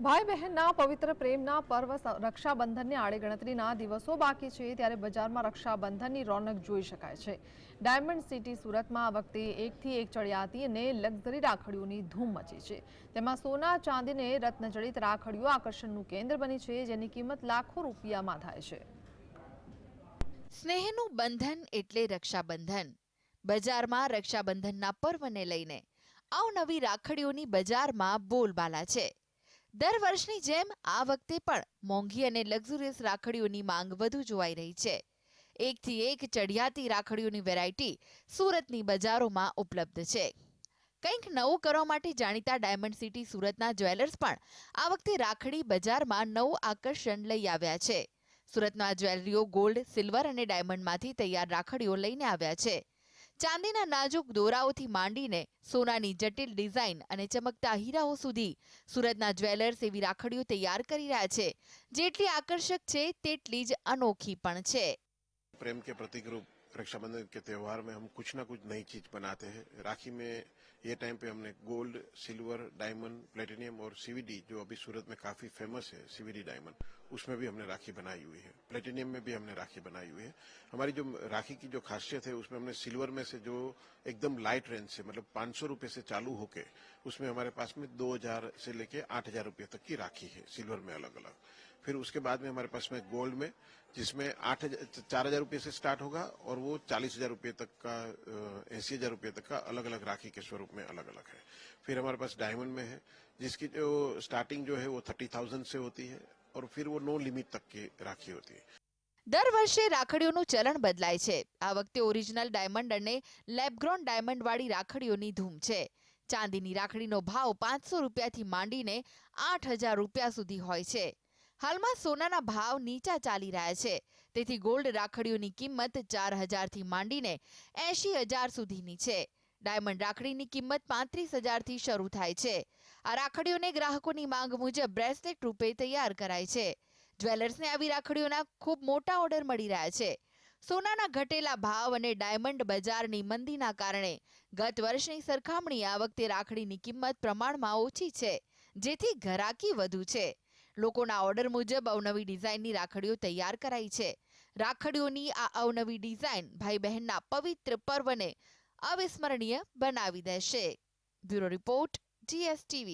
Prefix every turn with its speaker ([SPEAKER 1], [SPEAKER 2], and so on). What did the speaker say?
[SPEAKER 1] ભાઈ બહેનના પવિત્ર પ્રેમના પર્વ રક્ષાબંધનને આડે ગણતરીના દિવસો બાકી છે ત્યારે બજારમાં રક્ષાબંધનની રોનક જોઈ શકાય છે. ડાયમંડ સિટી સુરતમાં આ વખતે એકથી એક ચડિયાતી અને લક્ઝરી રાખડીઓની ધૂમ મચી છે. તેમાં સોના ચાંદીને રત્નજડિત રાખડીઓ આકર્ષણનું કેન્દ્ર બની છે, જેની કિંમત લાખો રૂપિયામાં થાય છે.
[SPEAKER 2] સ્નેહનું બંધન એટલે રક્ષાબંધન. બજારમાં રક્ષાબંધનના પર્વને લઈને આવનવી રાખડીઓની બજારમાં બોલબાલા છે. દર વર્ષની જેમ આ વખતે પણ મોંઘી અને લક્ઝુરિયસ રાખડીઓની માંગ વધુ જોવાઈ રહી છે. એકથી એક ચડિયાતી રાખડીઓની વેરાયટી સુરતની બજારોમાં ઉપલબ્ધ છે. કંઈક નવું કરવા માટે જાણીતા ડાયમંડ સિટી સુરતના જ્વેલર્સ પણ આ વખતે રાખડી બજારમાં નવું આકર્ષણ લઈ આવ્યા છે. સુરતના જ્વેલરીઓ ગોલ્ડ, સિલ્વર અને ડાયમંડમાંથી તૈયાર રાખડીઓ લઈને આવ્યા છે. ચાંદીના નાજુક દોરાઓથી માંડીને સોનાની જટિલ ડિઝાઇન અને ચમકતા હીરાઓ સુધી સુરતના જ્વેલર્સ એવી રાખડીઓ તૈયાર કરી રહ્યા છે. જેટલી આકર્ષક છે, તેટલી જ અનોખી પણ છે.
[SPEAKER 3] प्रेम के प्रतीक रूप रक्षाबंधन के त्यौहार में हम कुछ ना कुछ नई चीज़ बनाते हैं। राखी में ये टाइम पे हमने गोल्ड सिल्वर डायमंड प्लेटिनियम और सीवीडी जो अभी सूरत में काफ़ी फ़ेमस है सीवीडी डायमंड उसमें भी हमने राखी बनाई हुई है। प्लेटिनियम में भी हमने राखी बनाई हुई है। हमारी जो राखी की जो खासियत है, उसमें हमने सिल्वर में से जो एकदम लाइट रेंज से मतलब 500 रुपए से चालू होके, उसमें हमारे पास में 2000 से लेके 8000 रुपए तक की राखी है सिल्वर में अलग अलग फिर उसके बाद में हमारे पास में गोल्ड में जिसमें आठ चार हजार रुपये से स्टार्ट होगा और वो चालीस हजार रुपये तक का अस्सी हजार रुपये तक का अलग अलग राखी के स्वरूप में अलग अलग है फिर हमारे पास डायमंड में है जिसकी जो स्टार्टिंग जो है वो थर्टी थाउजेंड से होती है और फिर वो नो लिमिट तक की राखी होती है
[SPEAKER 2] દર વર્ષે રાખડીઓનું ચલણ બદલાય છે આ વખતે ઓરિજિનલ ડાયમંડ અને લેબગ્રોન ડાયમંડ વાળી રાખડીઓની ધૂમ છે ચાંદીની રાખડીનો ભાવ પાંચસો રૂપિયાથી માંડીને આઠ હજાર રૂપિયા સુધી હોય છે હાલમાં સોનાના ભાવ નીચા ચાલી રહ્યા છે. તેથી ગોલ્ડ રાખડીઓની કિંમત ચાર હજારથી માંડીને એંશી હજાર સુધીની છે. ડાયમંડ રાખડીની કિંમત પાંત્રીસ હજારથી શરૂ થાય છે. આ રાખડીઓને ગ્રાહકોની માંગ મુજબ બ્રેસલેટ રૂપે તૈયાર કરાય છે. જ્વેલર્સને આવી રાખડીઓના ખૂબ મોટા ઓર્ડર મળી રહ્યા છે. સોનાના ઘટેલા ભાવ અને ડાયમંડ બજારની મંદીના કારણે ગત વર્ષની સરખામણી આ વખતે રાખડીની કિંમત પ્રમાણમાં ઓછી છે, જેથી ઘરાકી વધુ છે. લોકોના ઓર્ડર મુજબ અવનવી ડિઝાઇનની રાખડીઓ તૈયાર કરાઈ છે. રાખડીઓની આ અવનવી ડિઝાઇન ભાઈ બહેનના પવિત્ર પર્વને અવિસ્મરણીય બનાવી દેશે. Bureau report, GSTV.